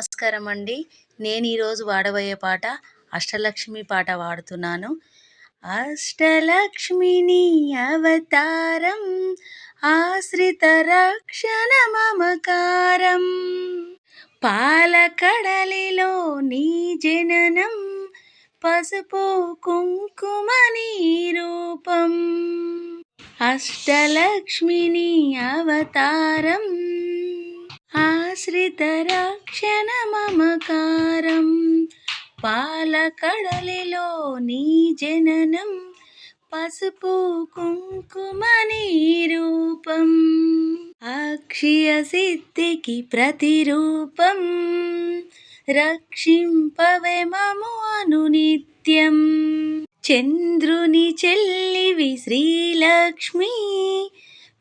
నమస్కారం అండి. నేను ఈరోజు వాడబోయే పాట అష్టలక్ష్మి పాట వాడుతున్నాను. అష్టలక్ష్మిని అవతారం ఆశ్రిత రక్షణ మమకారం. పాలకడలిలో నీ జననం పసుపు కుంకుమని రూపం. అష్టలక్ష్మిని అవతారం ఆశ్రితరక్షణ మమకారం పాలకడలిలో నీ జననం పసుపు కుంకుమని రూపం. అక్షయ సిద్ధికి ప్రతిరూపం. రక్షింపవే మము అనునిత్యం. చంద్రుని చెల్లివి శ్రీలక్ష్మి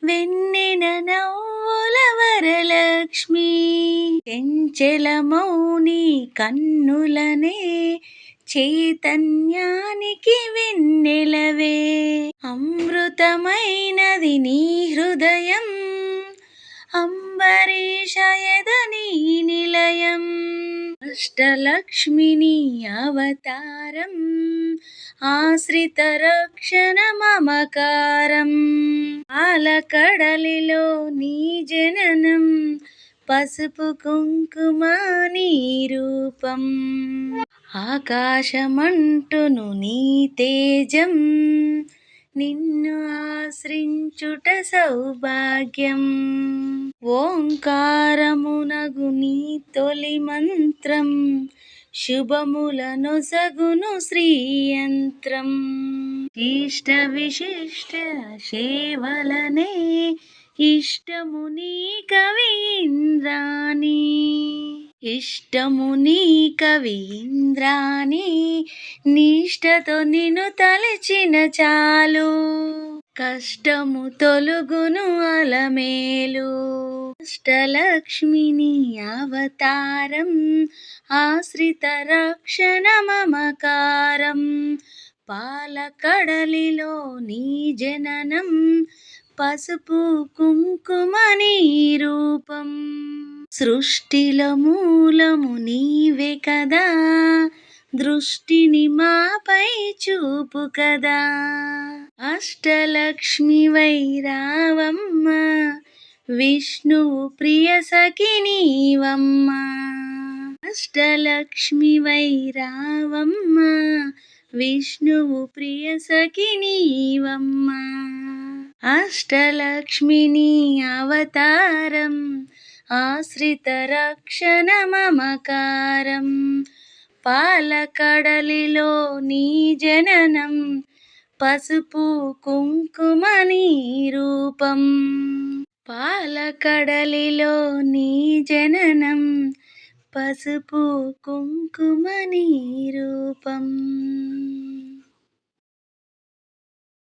వెన్నెన నవ్వుల వరలక్ష్మి చెంచల మౌని కన్నులనే చైతన్యానికి వెన్నెలవే. అమృతమైనది నీ హృదయం అంబరీషయదని నిలయం. అష్టలక్ష్మిని అవతారం ఆశ్రిత రక్షణ మమకారం. పాలకడలిలో నీ జననం పసుపు కుంకుమ నీ రూపం. ఆకాశమంటును నీ తేజం నిన్ను ఆశ్రించుట సౌభాగ్యం. ఓంకారమునగు నీ తొలి మంత్రం శుభములను సగును శ్రీయంత్రం. ఇష్ట విశిష్ట సేవలనే ఇష్టము నీ ఇష్టముని కవీంద్రాణి ఇష్టము నీ నిష్టతో నిన్ను తలచిన చాలు. కష్టము తొలుగును అలమేలు. అష్టలక్ష్మిని అవతారం ఆశ్రిత రక్షణ మమకారం. పాలకడలిలో నీ జననం పసుపు కుంకుమని రూపం. సృష్టిల మూలము నీవే కదా దృష్టిని మాపై చూపు కదా. అష్టలక్ష్మి వైరావమ్మ విష్ణువు ప్రియ సఖినీవమ్మ అష్టలక్ష్మి వైరావమ్మ విష్ణువు ప్రియ సఖినీవమ్మ అష్టలక్ష్మిని అవతారం ఆశ్రిత రక్షణ మమకారం. పాలకడలిలో నీ జననం పసుపు కుంకుమని రూపం పాలకడలిలో నీ జననం పసుపు కుంకుమని రూపం